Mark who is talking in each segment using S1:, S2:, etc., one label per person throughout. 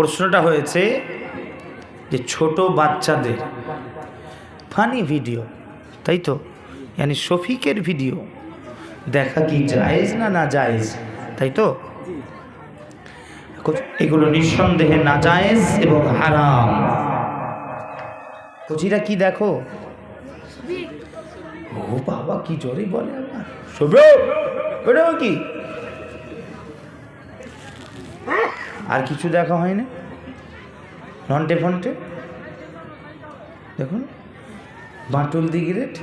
S1: প্রশ্নটা হয়েছে যে ছোট বাচ্চাদের ফানি ভিডিও তাই তো? মানে শফিকের ভিডিও দেখা কি জায়েজ না না জায়েজ, তাই তো? এগুলো নিঃসন্দেহে না জায়েজ এবং হারাম। কচিরা কি দেখো? ও বাবা, কি জোরে বলে আমার। শোভে ওটাও কি? আর কিছু দেখা হয় না নন্টে ফন্টে দেখুন, বাঁটুল দিগিরেট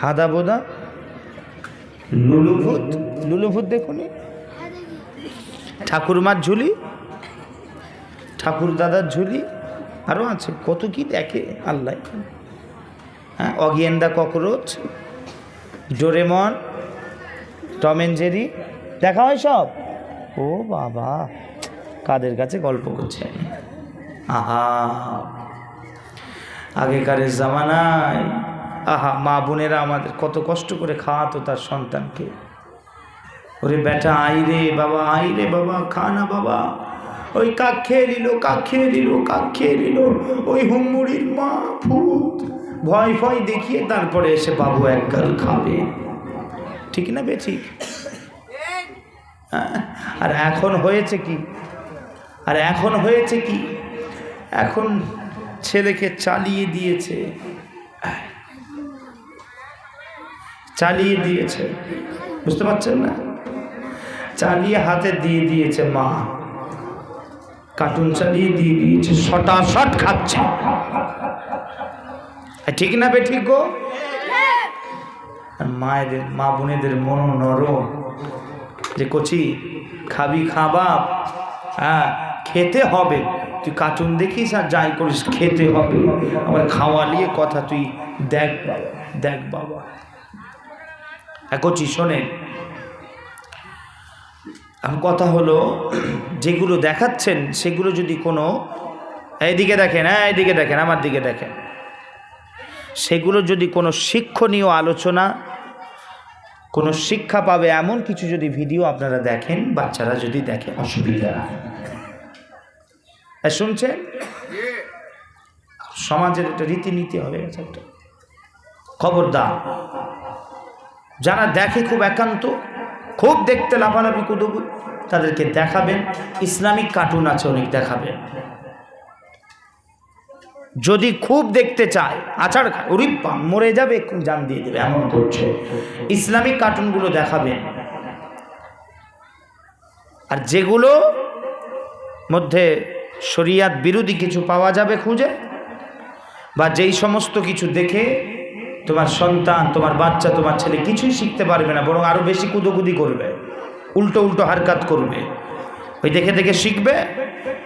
S1: হাদা বোদা, লুলুভূত লুলুভূত দেখুন। ঠাকুরমার ঝুলি, ঠাকুর দাদার ঝুলি আরও আছে, কত কি দেখে, আল্লাহ। হ্যাঁ Oggy and the cockroach, Doraemon, Tom and Jerry, দেখা হয় সব? ও বাবা। কাদের কাছে গল্প করছে? আহা। আগেকারের জামানায় আহা মা বোনেরা আমাদের কত কষ্ট করে খাওয়াতো তার সন্তানকে। ওরে বেটা আই রে বাবা আই রে বাবা খা না বাবা। ওই কাক খেয়ে নিল কাক খেয়ে নিল কাক খেয়ে নিল। ওই হুমুড়ির মা ভূত। ভয় ভয় দেখিয়ে তারপরে এসে বাবু এক গাল খাবে। ঠিক না বে ঠিক হ্যাঁ, আর এখন হয়েছে কি? আর এখন হয়েছে কি? এখন ছেলেকে চালিয়ে দিয়েছে। চালিয়ে দিয়েছে। বুঝতে পারছেন না? চালিয়ে হাতে দিয়ে দিয়েছে মা। কার্টুন চালিয়ে দিয়ে দিয়েছে শটা শট খাচ্ছে ঠিক না বে ঠিক গো? আর মায়েদের মা বোনেদের মন নরম। যে কচি খাবি খাবা হ্যাঁ খেতে হবে। তুই কার্টুন দেখিস আর যাই করিস, খেতে হবে। আমার খাওয়া নিয়ে কথা তুই দেখ বাবা দেখ বাবা। হ্যাঁ কচি, শোনেন। এখন কথা হলো, যেগুলো দেখাচ্ছেন, সেগুলো যদি কোনো, এইদিকে দেখেন হ্যাঁ এইদিকে দেখেন, আমার দিকে দেখেন। সেগুলো যদি কোনো শিক্ষণীয় আলোচনা কোনো শিক্ষা পাবে এমন কিছু যদি ভিডিও আপনারা দেখেন, বাচ্চারা যদি দেখে, অসুবিধা শুনছেন? সমাজের একটা রীতিনীতি হবে গেছে একটা। খবরদার। যারা দেখে খুব একান্ত, খুব দেখতে লাফালাফি কুদুবু তাদেরকে দেখাবেন। ইসলামিক কার্টুন আছে, অনেক দেখাবেন। যদি খুব দেখতে চায়, আচার খায় উরিপ্পা মরে যাবে এক্ষুন জান দিয়ে দেবে, এমন করছে। ইসলামিক কার্টুনগুলো দেখাবেন আর যেগুলো মধ্যে শরিয়াত বিরোধী কিছু পাওয়া যাবে খুঁজে, বা যেই সমস্ত কিছু দেখে তোমার সন্তান, তোমার বাচ্চা, তোমার ছেলে কিছুই শিখতে পারবে না, বরং আরও বেশি কুদোকুদি করবে উল্টো উল্টো হারকাত করবে। ওই দেখে দেখে শিখবে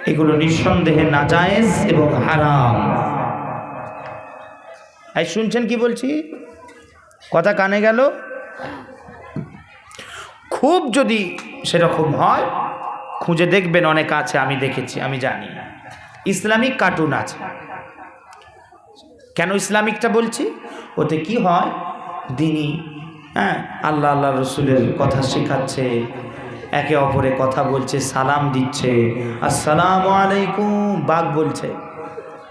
S1: এগুলো নিঃসন্দেহে নাজায়েজ এবং হারাম। এই শুনছেন কি বলছি? কথা কানে গেল? খুব যদি সেরকম হয়, খুঁজে দেখবেন অনেক আছে, আমি দেখেছি, আমি জানি। ইসলামিক কার্টুন আছে। কেন ইসলামিকটা বলছি? ওতে কি হয়? দিনই হ্যাঁ আল্লাহ আল্লাহ রসুলের কথা শেখাচ্ছে একে অপরে কথা বলছে, সালাম দিচ্ছে। আসসালামু আলাইকুম, বাঘ বলছে।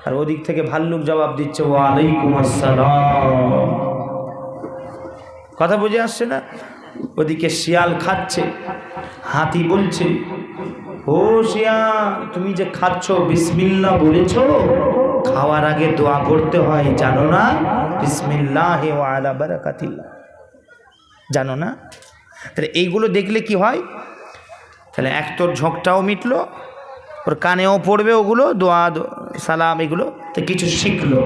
S1: আর ওদিক থেকে ভাল্লুক জবাব দিচ্ছে ও আলাইকুম আসসালাম। কথা বুঝে আসছে না? ওদিকে শিয়াল খাচ্ছে, হাতি বলছে, ও শিয়াল, তুমি যে খাচ্ছ বিসমিল্লা বলেছ? খাওয়ার আগে দোয়া করতে হয়, জানো না? বিসমিল্লাহ আলা বারাকাতিল্লাহ। জানো না? তাহলে এইগুলো দেখলে কি হয়? তাহলে এক তোর ঝোঁকটাও মিটলো, ওর কানেও পড়বে ওগুলো, দোয়া সালাম এগুলো, তো কিছু শিখলো।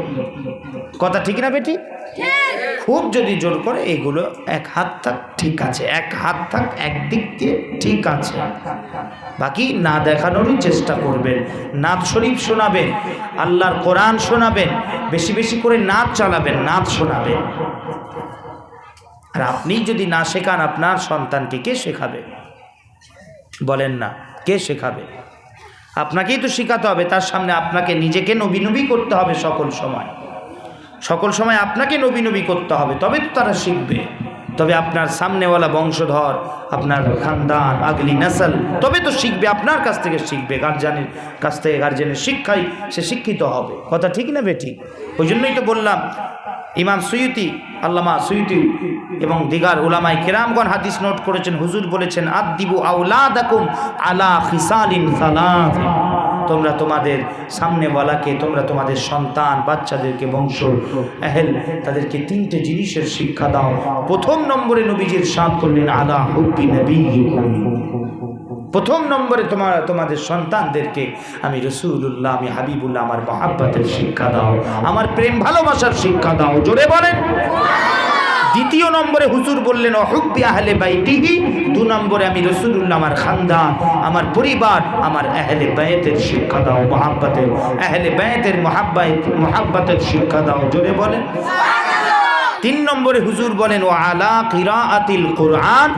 S1: কথা ঠিক না বেটি? খুব যদি জোর করে এগুলো এক হাত থাক, ঠিক আছে, এক হাত থাক একদিক দিয়ে ঠিক আছে। বাকি না দেখানোরই চেষ্টা করবেন নাথ শরীফ শোনাবেন, আল্লাহর কোরআন শোনাবেন, বেশি বেশি করে নাচ চালাবেন নাচ শোনাবেন। আর আপনি যদি না শেখান, আপনার সন্তানকে কে শেখাবে? বলেন না, কে শেখাবে? আপনাকেই তো শেখাতে হবে, তার সামনে আপনাকে নিজেকে নবী নবী করতে হবে সকল সময়। সকল সময় আপনাকে নবী নবী করতে হবে তবে তো তারা শিখবে। তবে আপনার সামনেওয়ালা বংশধর, আপনার খানদান, আগলি নাসল, তবে তো শিখবে, আপনার কাছ থেকে শিখবে গার্জেনের কাছ থেকে গার্জেনের শিক্ষাই সে শিক্ষিত হবে। কথা ঠিক না বেঠিক? ওই জন্যই তো বললাম ইমাম সুয়ুতি, আল্লামা সুয়ুতি এবং দিগার উলামাই কেরামগণ হাদিস নোট করেছেন, হুজুর বলেছেন আদিবু আউলাদাকুম আলা খিসালিন তোমরা তোমাদের সামনেওয়ালাকে, তোমরা তোমাদের সন্তান, বাচ্চাদেরকে বংশ এহেল তাদেরকে তিনটে জিনিসের শিক্ষা দাও। প্রথম নম্বরে নবীজির সাথ করলেন, আলা হুব্বি নবী প্রথম নম্বরে তোমার, তোমাদের সন্তানদেরকে আমি রসুল্লাহ আমি হাবিবুল্লাহ, আমার মহাব্বাতের শিক্ষা দাও, আমার প্রেম ভালোবাসার শিক্ষা দাও, জোরে বলেন। দ্বিতীয় নম্বরে হুজুর বললেন, অহুব্বি আহলে বাইতিহি দু নম্বরে আমি রসুল্লাহ আমার খানদান, আমার পরিবার, আমার আহলে বায়েতের শিক্ষা দাও, মহাব্বাতের, আহলে বায়েতের মহাব্বাত মহাব্বাতের শিক্ষা দাও, জোরে বলেন। তিন নম্বরে হুজুর বলেন ও আলা কিরা আতিল কোরআন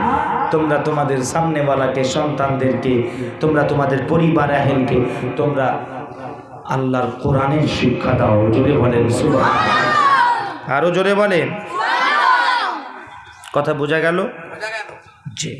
S1: তোমরা তোমাদের সামনেওয়ালাকে সন্তানদেরকে তোমরা তোমাদের পরিবার আহেলকে তোমরা আল্লাহর কোরআনের শিক্ষা দাও। জোরে বলেন সুবাহ আরও জোরে বলেন। কথা বোঝা গেল। জি।